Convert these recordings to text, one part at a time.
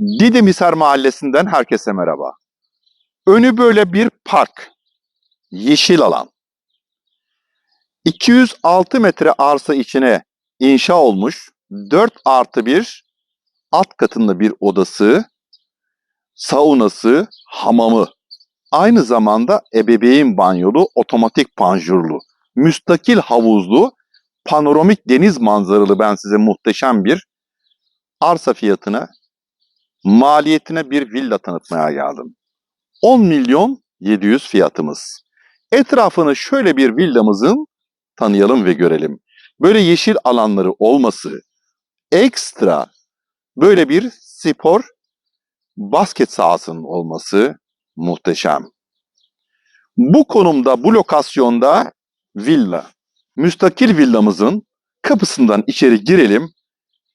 Didimhisar Mahallesi'nden herkese merhaba. Önü böyle bir park. Yeşil alan. 206 metre arsa içine inşa olmuş 4 artı 1 alt katında bir odası, saunası, hamamı. Aynı zamanda ebeveyn banyolu, otomatik panjurlu, müstakil havuzlu, panoramik deniz manzaralı ben size muhteşem bir arsa fiyatına maliyetine bir villa tanıtmaya geldim. 10 milyon 700 fiyatımız. Etrafını şöyle bir villamızın tanıyalım ve görelim. Böyle yeşil alanları olması, ekstra böyle bir spor basket sahasının olması muhteşem. Bu konumda, bu lokasyonda villa, müstakil villamızın kapısından içeri girelim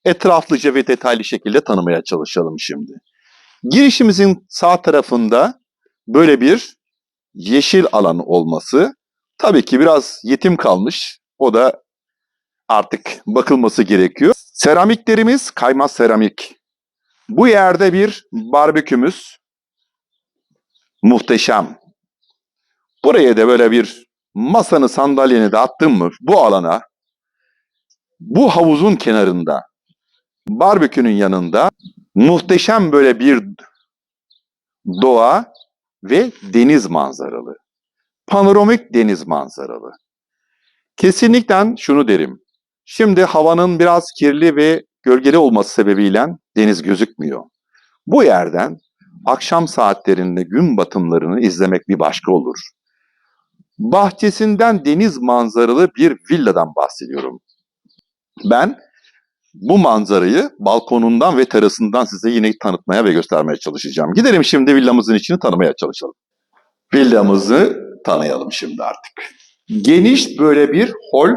etraflıca ve detaylı şekilde tanımaya çalışalım şimdi. Girişimizin sağ tarafında böyle bir yeşil alan olması tabii ki biraz yetim kalmış. O da artık bakılması gerekiyor. Seramiklerimiz kaymaz seramik. Bu yerde bir barbekümüz muhteşem. Buraya da böyle bir masanı sandalyeni de attın mı bu alana bu havuzun kenarında barbekünün yanında muhteşem böyle bir doğa ve deniz manzaralı. Panoramik deniz manzaralı. Kesinlikle şunu derim. Şimdi havanın biraz kirli ve gölgeli olması sebebiyle deniz gözükmüyor. Bu yerden akşam saatlerinde gün batımlarını izlemek bir başka olur. Bahçesinden deniz manzaralı bir villadan bahsediyorum. Ben bu manzarayı balkonundan ve terasından size yine tanıtmaya ve göstermeye çalışacağım. Gidelim şimdi villamızın içini tanımaya çalışalım. Villamızı tanıyalım şimdi artık. Geniş böyle bir hol,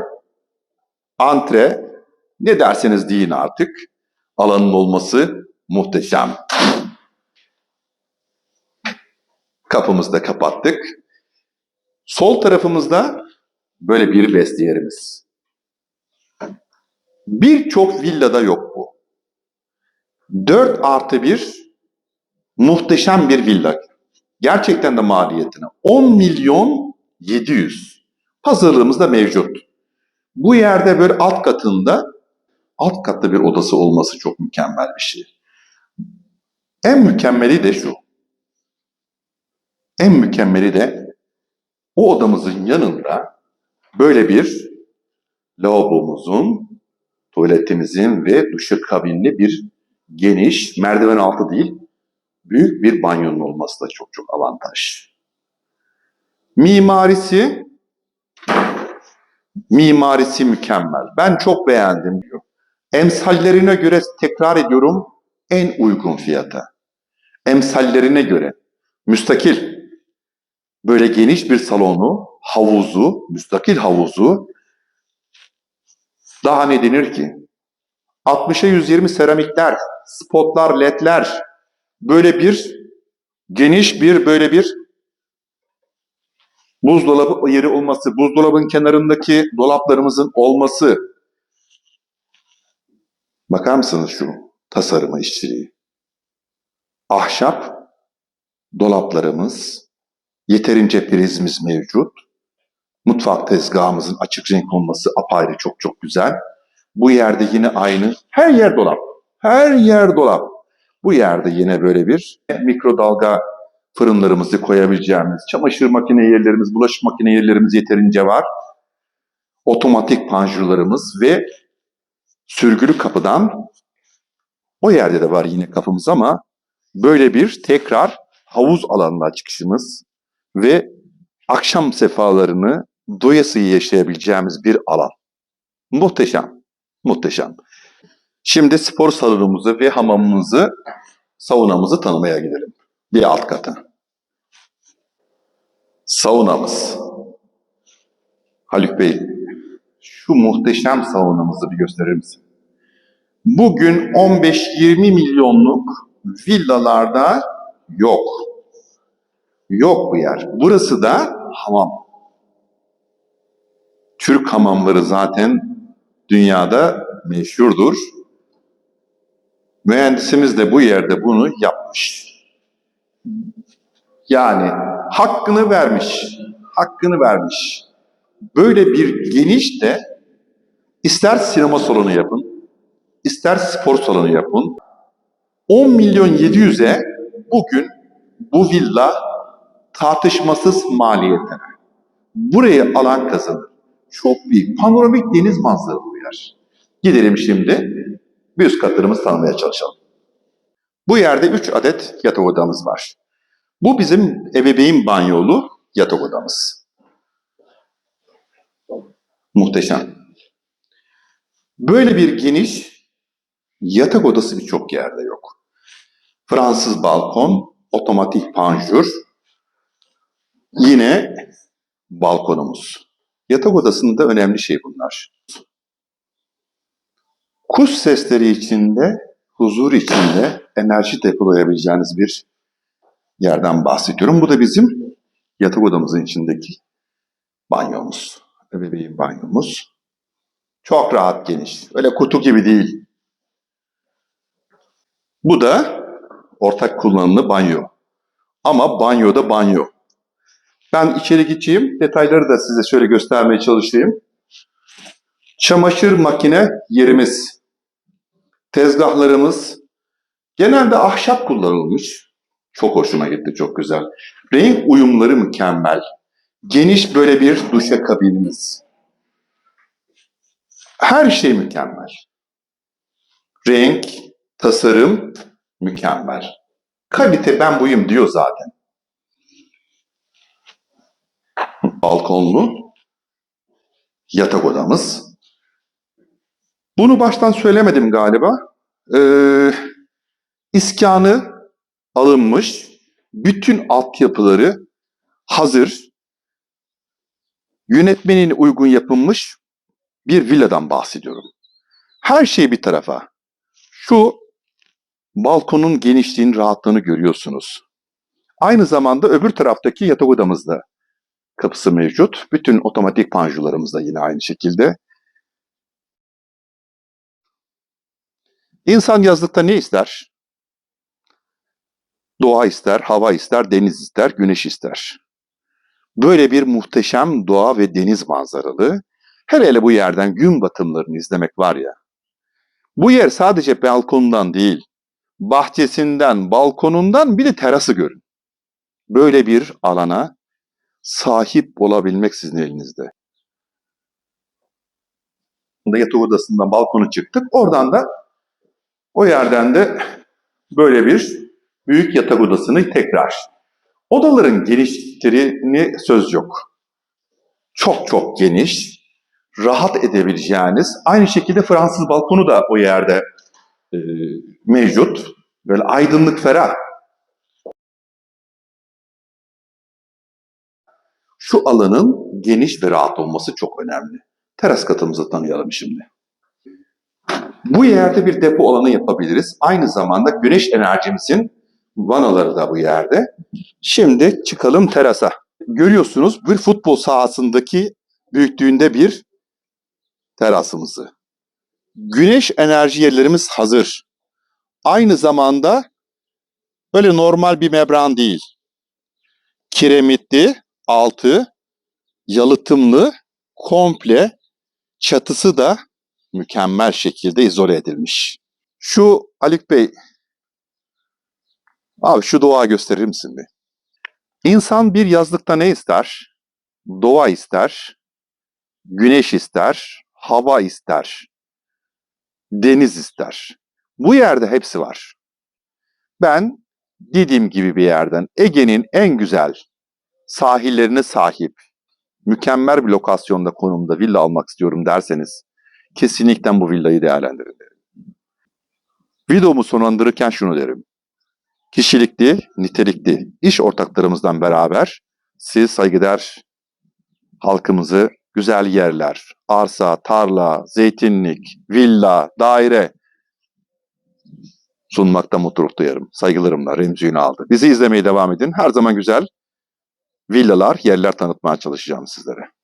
antre, ne derseniz deyin artık. Alanın olması muhteşem. Kapımızı da kapattık. Sol tarafımızda böyle bir vestiyerimiz. Birçok villada yok bu. 4 artı 1 muhteşem bir villa. Gerçekten de maliyetine 10 milyon 700. Pazarlığımızda mevcut. Bu yerde böyle alt katında alt katta bir odası olması çok mükemmel bir şey. En mükemmeli de şu. En mükemmeli de o odamızın yanında böyle bir lavabomuzun tuvaletimizin ve duşa kabinli bir geniş, merdiven altı değil, büyük bir banyonun olması da çok çok avantaj. Mimarisi, mimarisi mükemmel. Ben çok beğendim diyor. Emsallerine göre tekrar ediyorum en uygun fiyata. Emsallerine göre müstakil böyle geniş bir salonu, havuzu, müstakil havuzu daha ne denir ki? 60'a 120 seramikler, spotlar, ledler, böyle bir geniş bir böyle bir buzdolabı yeri olması, buzdolabın kenarındaki dolaplarımızın olması. Bakar mısınız şu tasarıma işçiliği? Ahşap dolaplarımız, yeterince prizimiz mevcut. Mutfak tezgahımızın açık renk olması apayrı çok çok güzel. Bu yerde yine aynı. Her yer dolap. Her yer dolap. Bu yerde yine böyle bir mikrodalga fırınlarımızı koyabileceğimiz, çamaşır makine yerlerimiz, bulaşık makine yerlerimiz yeterince var. Otomatik panjurlarımız ve sürgülü kapıdan o yerde de var yine kapımız ama böyle bir tekrar havuz alanına çıkışımız ve akşam sefalarını doyasıya yaşayabileceğimiz bir alan. Muhteşem, muhteşem. Şimdi spor salonumuzu ve hamamımızı, saunamızı tanımaya gidelim. Bir alt kata. Saunamız. Haluk Bey, şu muhteşem saunamızı bir gösterir misin? Bugün 15-20 milyonluk villalarda yok. Yok bu yer. Burası da hamam. Türk hamamları zaten dünyada meşhurdur. Mühendisimiz de bu yerde bunu yapmış. Yani hakkını vermiş. Hakkını vermiş. Böyle bir geniş de ister sinema salonu yapın, ister spor salonu yapın. 10 milyon 700'e bugün bu villa tartışmasız maliyete. Burayı alan kazanır. Çok büyük panoramik deniz manzaralı bu yer. Gidelim şimdi bir üst katlarımızı tanımaya çalışalım. Bu yerde 3 adet yatak odamız var. Bu bizim ebeveyn banyolu yatak odamız. Muhteşem. Böyle bir geniş yatak odası birçok yerde yok. Fransız balkon, otomatik panjur, yine balkonumuz. Yatak odasında önemli şey bunlar. Kuş sesleri içinde, huzur içinde enerji depolayabileceğiniz bir yerden bahsediyorum. Bu da bizim yatak odamızın içindeki banyomuz. Ebeveyn banyomuz. Çok rahat geniş. Öyle kutu gibi değil. Bu da ortak kullanımlı banyo. Ama banyoda banyo. Ben içeri geçeyim. Detayları da size şöyle göstermeye çalışayım. Çamaşır makine yerimiz. Tezgahlarımız genelde ahşap kullanılmış. Çok hoşuma gitti, çok güzel. Renk uyumları mükemmel. Geniş böyle bir duşa kabinimiz. Her şey mükemmel. Renk, tasarım mükemmel. Kalite ben buyum diyor zaten. Balkonlu yatak odamız. Bunu baştan söylemedim galiba. Ee, iskanı alınmış. Bütün altyapıları hazır. Yönetmenin uygun yapılmış bir villadan bahsediyorum. Her şey bir tarafa. Şu balkonun genişliğinin rahatlığını görüyorsunuz. Aynı zamanda öbür taraftaki yatak odamızda kapısı mevcut. Bütün otomatik panjurlarımız da yine aynı şekilde. İnsan yazlıkta ne ister? Doğa ister, hava ister, deniz ister, güneş ister. Böyle bir muhteşem doğa ve deniz manzaralı, her hele bu yerden gün batımlarını izlemek var ya. Bu yer sadece balkondan değil, bahçesinden, balkonundan bir de terası görün. Böyle bir alana sahip olabilmek sizin elinizde. Yatak odasından balkona çıktık. Oradan da o yerden de böyle bir büyük yatak odasını tekrar. Odaların genişliklerini söz yok. Çok çok geniş, rahat edebileceğiniz, aynı şekilde Fransız balkonu da o yerde e, mevcut. Böyle aydınlık, ferah. Şu alanın geniş ve rahat olması çok önemli. Teras katımızı tanıyalım şimdi. Bu yerde bir depo alanı yapabiliriz. Aynı zamanda güneş enerjimizin vanaları da bu yerde. Şimdi çıkalım terasa. Görüyorsunuz bir futbol sahasındaki büyüklüğünde bir terasımızı. Güneş enerji yerlerimiz hazır. Aynı zamanda böyle normal bir membran değil. Kiremitli, altı, yalıtımlı, komple çatısı da mükemmel şekilde izole edilmiş. Şu Haluk Bey, abi şu doğa gösterir misin bir? İnsan bir yazlıkta ne ister? Doğa ister, güneş ister, hava ister, deniz ister. Bu yerde hepsi var. Ben Didim gibi bir yerden Ege'nin en güzel sahillerine sahip, mükemmel bir lokasyonda konumda villa almak istiyorum derseniz kesinlikle bu villayı değerlendirin derim. Videomu sonlandırırken şunu derim. Kişilikli, nitelikli iş ortaklarımızdan beraber siz saygıdeğer halkımızı güzel yerler, arsa, tarla, zeytinlik, villa, daire sunmakta mutluluk duyarım. Saygılarımla Remzi Ünal'dı. Bizi izlemeye devam edin. Her zaman güzel villalar, yerler tanıtmaya çalışacağım sizlere.